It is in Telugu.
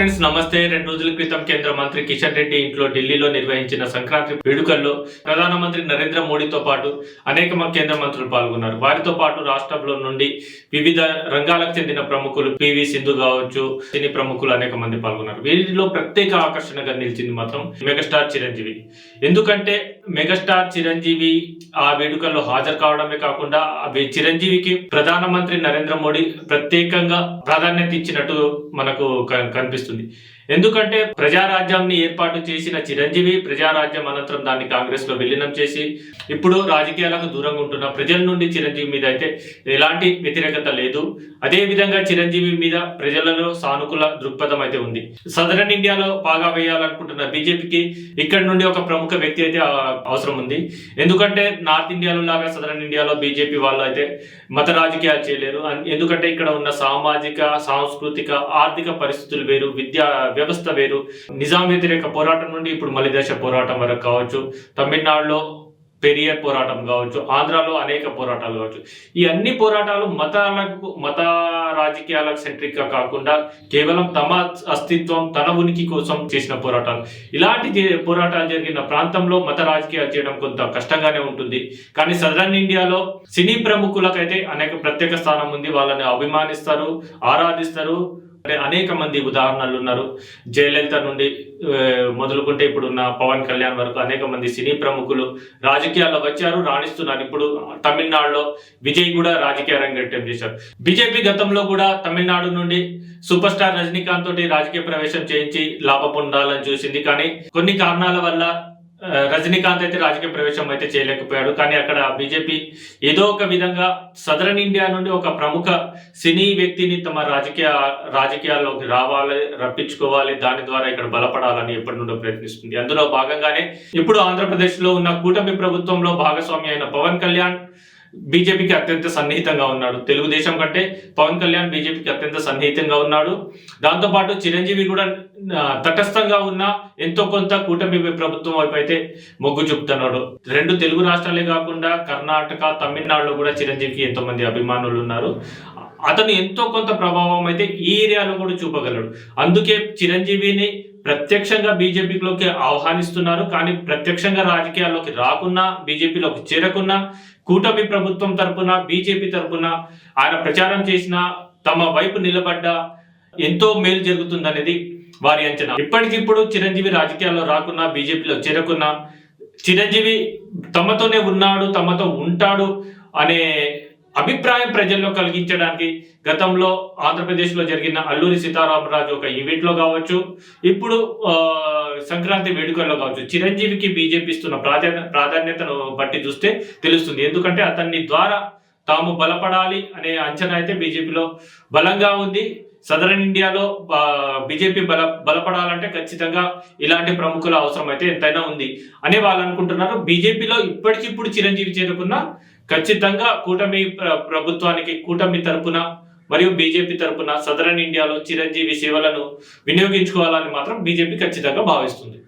ఫ్రెండ్స్ నమస్తే. రెండు రోజుల క్రితం కేంద్ర మంత్రి కిషన్ రెడ్డి ఇంట్లో ఢిల్లీలో నిర్వహించిన సంక్రాంతి వేడుకల్లో ప్రధానమంత్రి నరేంద్ర మోడీతో పాటు అనేక కేంద్ర మంత్రులు పాల్గొన్నారు. వారితో పాటు రాష్ట్రంలో నుండి వివిధ రంగాలకు చెందిన ప్రముఖులు పివి సింధు కావచ్చు సినీ ప్రముఖులు అనేక మంది పాల్గొన్నారు. వీరిలో ప్రత్యేక ఆకర్షణగా నిలిచింది మాత్రం మెగాస్టార్ చిరంజీవి. ఎందుకంటే మెగాస్టార్ చిరంజీవి ఆ వేడుకల్లో హాజరు కావడమే కాకుండా ఆ చిరంజీవికి ప్రధానమంత్రి నరేంద్ర మోడీ ప్రత్యేకంగా ప్రాధాన్యత ఇచ్చినట్టు మనకు కనిపిస్తుంది. ఎందుకంటే ప్రజారాజ్యాన్ని ఏర్పాటు చేసిన చిరంజీవి ప్రజారాజ్యం అనంతరం దాన్ని కాంగ్రెస్లో విలీనం చేసి ఇప్పుడు రాజకీయాలకు దూరంగా ఉంటున్న ప్రజల నుండి చిరంజీవి మీద అయితే ఎలాంటి వ్యతిరేకత లేదు. అదే విధంగా చిరంజీవి మీద ప్రజలలో సానుకూల దృక్పథం అయితే ఉంది. సదరన్ ఇండియాలో బాగా వేయాలనుకుంటున్న బీజేపీకి ఇక్కడ నుండి ఒక ప్రముఖ వ్యక్తి అయితే అవసరం ఉంది. ఎందుకంటే నార్త్ ఇండియాలో లాగా సదరన్ ఇండియాలో బీజేపీ వాళ్ళు అయితే మత రాజకీయాలు చేయలేరు. ఎందుకంటే ఇక్కడ ఉన్న సామాజిక సాంస్కృతిక ఆర్థిక పరిస్థితులు వేరు విద్యా వ్యవస్థ వేరు. నిజాం వ్యతిరేక పోరాటం నుండి ఇప్పుడు మలిదశ పోరాటం వరకు కావచ్చు తమిళనాడులో పెరియర్ పోరాటం కావచ్చు ఆంధ్రాలో అనేక పోరాటాలు కావచ్చు. ఈ అన్ని పోరాటాలు మతాలకు మత రాజకీయాలకు సెంట్రిక్గా కాకుండా కేవలం తమ అస్తిత్వం తన ఉనికి కోసం చేసిన పోరాటాలు. ఇలాంటి పోరాటాలు జరిగిన ప్రాంతంలో మత రాజకీయాలు చేయడం కొంత కష్టంగానే ఉంటుంది. కానీ సదరన్ ఇండియాలో సినీ ప్రముఖులకైతే అనేక ప్రత్యేక స్థానం ఉంది. వాళ్ళని అభిమానిస్తారు ఆరాధిస్తారు అంటే అనేక మంది ఉదాహరణలు ఉన్నారు. జయలలిత నుండి మొదలుకుంటే ఇప్పుడున్న పవన్ కళ్యాణ్ వరకు అనేక మంది సినీ ప్రముఖులు రాజకీయాల్లో వచ్చారు రాణిస్తున్నారు. ఇప్పుడు తమిళనాడులో విజయ్ కూడా రాజకీయ రంగేట్యం చేశారు. బీజేపీ గతంలో కూడా తమిళనాడు నుండి సూపర్ స్టార్ రజనీకాంత్ తోటి రాజకీయ ప్రవేశం చేయించి లాభం పొందాలని చూసింది. కానీ కొన్ని కారణాల వల్ల రజనీకాంత్ అయితే రాజకీయ ప్రవేశం అయితే చేయలేకపోయాడు. కానీ అక్కడ బీజేపీ ఏదో ఒక విధంగా సదరన్ ఇండియా నుండి ఒక ప్రముఖ సినీ వ్యక్తిని తమ రాజకీయ రాజకీయాల్లోకి రావాలి రప్పించుకోవాలి దాని ద్వారా ఇక్కడ బలపడాలని ఎప్పటి నుండో ప్రయత్నిస్తుంది. అందులో భాగంగానే ఇప్పుడు ఆంధ్రప్రదేశ్లో ఉన్న కూటమి ప్రభుత్వంలో భాగస్వామి అయిన పవన్ కళ్యాణ్ బీజేపీకి అత్యంత సన్నిహితంగా ఉన్నాడు. తెలుగుదేశం కంటే పవన్ కళ్యాణ్ బీజేపీకి అత్యంత సన్నిహితంగా ఉన్నాడు. దాంతోపాటు చిరంజీవి కూడా తటస్థంగా ఉన్న ఎంతో కొంత కూటమి ప్రభుత్వం వైపు అయితే మొగ్గు చూపుతున్నాడు. రెండు తెలుగు రాష్ట్రాలే కాకుండా కర్ణాటక తమిళనాడులో కూడా చిరంజీవికి ఎంతో మంది అభిమానులు ఉన్నారు. అతను ఎంతో కొంత ప్రభావం అయితే ఈ ఏరియాలో కూడా చూపగలడు. అందుకే చిరంజీవిని ప్రత్యక్షంగా బీజేపీలోకి ఆహ్వానిస్తున్నారు. కానీ ప్రత్యక్షంగా రాజకీయాల్లోకి రాకున్నా బీజేపీలోకి చేరకున్నా కూటమి ప్రభుత్వం తరపున బీజేపీ తరపున ఆయన ప్రచారం చేసిన తమ వైపు నిలబడ్డ ఎంతో మేలు జరుగుతుందనేది వారి అంచనా. ఇప్పటికిప్పుడు చిరంజీవి రాజకీయాల్లో రాకున్నా బీజేపీలో చేరకున్నా చిరంజీవి తమతోనే ఉన్నాడు తమతో ఉంటాడు అనే అభిప్రాయం ప్రజల్లో కలిగించడానికి గతంలో ఆంధ్రప్రదేశ్లో జరిగిన అల్లూరి సీతారామరాజు ఒక ఈవెంట్లో కావచ్చు ఇప్పుడు సంక్రాంతి వేడుకల్లో కావచ్చు చిరంజీవికి బీజేపీ ఇస్తున్న ప్రాధాన్య ప్రాధాన్యతను బట్టి చూస్తే తెలుస్తుంది. ఎందుకంటే అతన్ని ద్వారా తాము బలపడాలి అనే అంచనా అయితే బీజేపీలో బలంగా ఉంది. సదరన్ ఇండియాలో బీజేపీ బల బలపడాలంటే ఖచ్చితంగా ఇలాంటి ప్రముఖుల అవసరం అయితే ఎంతైనా ఉంది అని వాళ్ళు అనుకుంటున్నారు. బీజేపీలో ఇప్పటికిప్పుడు చిరంజీవి చేరుకున్న ఖచ్చితంగా కూటమి ప్రభుత్వానికి కూటమి తరపున మరియు బీజేపీ తరపున సదరన్ ఇండియాలో చిరంజీవి సేవలను వినియోగించుకోవాలని మాత్రం బీజేపీ ఖచ్చితంగా భావిస్తుంది.